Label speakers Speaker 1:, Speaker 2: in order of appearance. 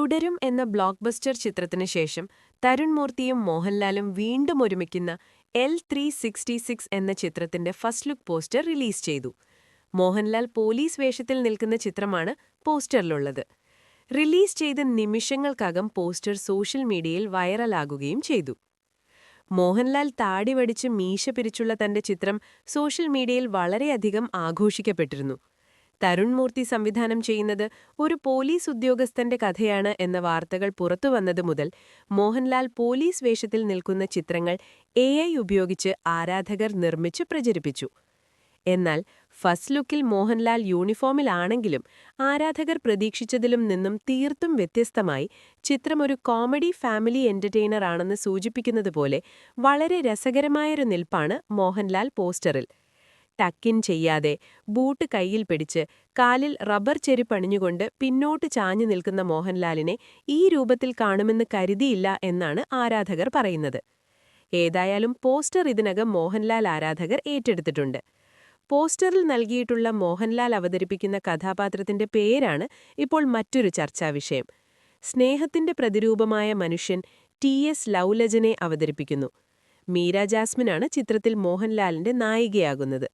Speaker 1: തുടരും എന്ന block buster ചിത്രത്തിന് ശേഷം തരുൺ മൂർത്തിയും മോഹൻലാലും വീണ്ടും ഒരുമിക്കുന്ന എൽ ത്രീ സിക്സ്റ്റി സിക്സ് എന്ന ചിത്രത്തിന്റെ ഫസ്റ്റ് ലുക്ക് പോസ്റ്റർ റിലീസ് ചെയ്തു. മോഹൻലാൽ പോലീസ് വേഷത്തിൽ നിൽക്കുന്ന ചിത്രമാണ് പോസ്റ്ററിലുള്ളത്. റിലീസ് ചെയ്ത നിമിഷങ്ങൾക്കകം പോസ്റ്റർ സോഷ്യൽ മീഡിയയിൽ വൈറലാകുകയും ചെയ്തു. മോഹൻലാൽ താടി വടിച്ച് മീശ പിരിച്ചുള്ള തന്റെ ചിത്രം സോഷ്യൽ മീഡിയയിൽ വളരെയധികം ആഘോഷിക്കപ്പെട്ടിരുന്നു. തരുൺ മൂർത്തി സംവിധാനം ചെയ്യുന്നത് ഒരു പോലീസ് ഉദ്യോഗസ്ഥന്റെ കഥയാണ് എന്ന വാർത്തകൾ പുറത്തുവന്നതു മുതൽ മോഹൻലാൽ പോലീസ് വേഷത്തിൽ നിൽക്കുന്ന ചിത്രങ്ങൾ എ ഉപയോഗിച്ച് ആരാധകർ നിർമ്മിച്ച് പ്രചരിപ്പിച്ചു. എന്നാൽ ഫസ്റ്റ് ലുക്കിൽ മോഹൻലാൽ യൂണിഫോമിലാണെങ്കിലും ആരാധകർ പ്രതീക്ഷിച്ചതിലും നിന്നും തീർത്തും വ്യത്യസ്തമായി ചിത്രം ഒരു കോമഡി ഫാമിലി എന്റർടൈനർ സൂചിപ്പിക്കുന്നതുപോലെ വളരെ രസകരമായൊരു നിൽപ്പാണ് മോഹൻലാൽ പോസ്റ്ററിൽ. ടക്കിൻ ചെയ്യാതെ ബൂട്ട് കയ്യിൽ പിടിച്ച് കാലിൽ റബ്ബർ ചെരുപ്പണിഞ്ഞുകൊണ്ട് പിന്നോട്ട് ചാഞ്ഞു നിൽക്കുന്ന മോഹൻലാലിനെ ഈ രൂപത്തിൽ കാണുമെന്ന് കരുതിയില്ല എന്നാണ് ആരാധകർ പറയുന്നത്. ഏതായാലും പോസ്റ്റർ ഇതിനകം മോഹൻലാൽ ആരാധകർ ഏറ്റെടുത്തിട്ടുണ്ട്. പോസ്റ്ററിൽ നൽകിയിട്ടുള്ള മോഹൻലാൽ അവതരിപ്പിക്കുന്ന കഥാപാത്രത്തിന്റെ പേരാണ് ഇപ്പോൾ മറ്റൊരു ചർച്ചാവിഷയം സ്നേഹത്തിന്റെ പ്രതിരൂപമായ മനുഷ്യൻ ടി എസ് ലൗലജനെ അവതരിപ്പിക്കുന്നു. മീര ജാസ്മിനാണ് ചിത്രത്തിൽ മോഹൻലാലിന്റെ നായികയാകുന്നത്.